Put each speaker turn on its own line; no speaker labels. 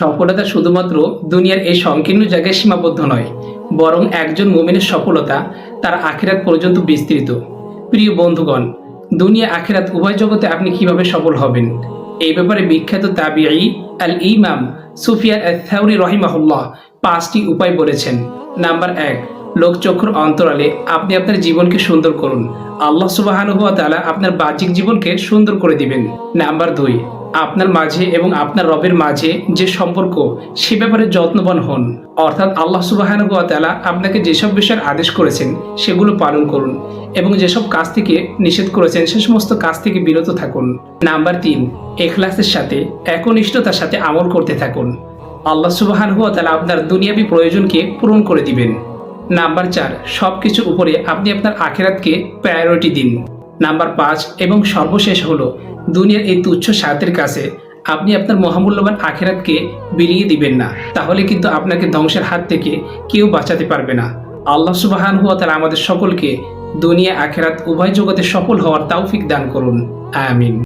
সফলতা শুধুমাত্র দুনিয়ার এই সংকীর্ণ জায়গায় সীমাবদ্ধ নয়, বরং একজন মোমিনের সফলতা তার আখেরাত পর্যন্ত বিস্তৃত। প্রিয় বন্ধুগণ, দুনিয়া, আখেরাত উভয় জগতে আপনি কীভাবে সফল হবেন? এই ব্যাপারে বিখ্যাত তাবিআই আল ইমাম সুফিয়ান থাউরি রহিমাহুল্লাহ পাঁচটি উপায় বলেছেন। নাম্বার এক লোকচক্ষুর অন্তরালে আপনি আপনার জীবনকে সুন্দর করুন। আল্লাহ সুবাহানুহুয়া তালা আপনার বাহ্যিক জীবনকে সুন্দর করে দিবেন। নাম্বার দুই, আপনার মাঝে এবং আপনার রবের মাঝে যে সম্পর্ক, সে ব্যাপারে যত্নবান হন। অর্থাৎ আল্লাহ সুবাহানুহুয়া তালা আপনাকে যেসব বিষয়ের আদেশ করেছেন, সেগুলো পালন করুন এবং যেসব কাজ থেকে নিষেধ করেছেন, সে সমস্ত কাজ থেকে বিরত থাকুন। নাম্বার তিন, এখলাসের সাথে, একনিষ্ঠতার সাথে আমল করতে থাকুন। আল্লাহ সুবাহান তালা আপনার দুনিয়াবি প্রয়োজনকে পূরণ করে দিবেন। নাম্বার চার সব কিছুর উপরে আপনি আপনার আখেরাতকে প্রায়োরিটি দিন। নাম্বার পাঁচ, এবং সর্বশেষ হলো, দুনিয়ার এই তুচ্ছ স্বার্থের কাছে আপনি আপনার মহামূল্যবান আখেরাতকে বিলিয়ে দিবেন না। তাহলে কিন্তু আপনাকে ধ্বংসের হাত থেকে কেউ বাঁচাতে পারবে না। আল্লাহ সুবাহান হুয়া তারা আমাদের সকলকে দুনিয়া আখেরাত উভয় জগতে সফল হওয়ার তাওফিক দান করুন। আমিন।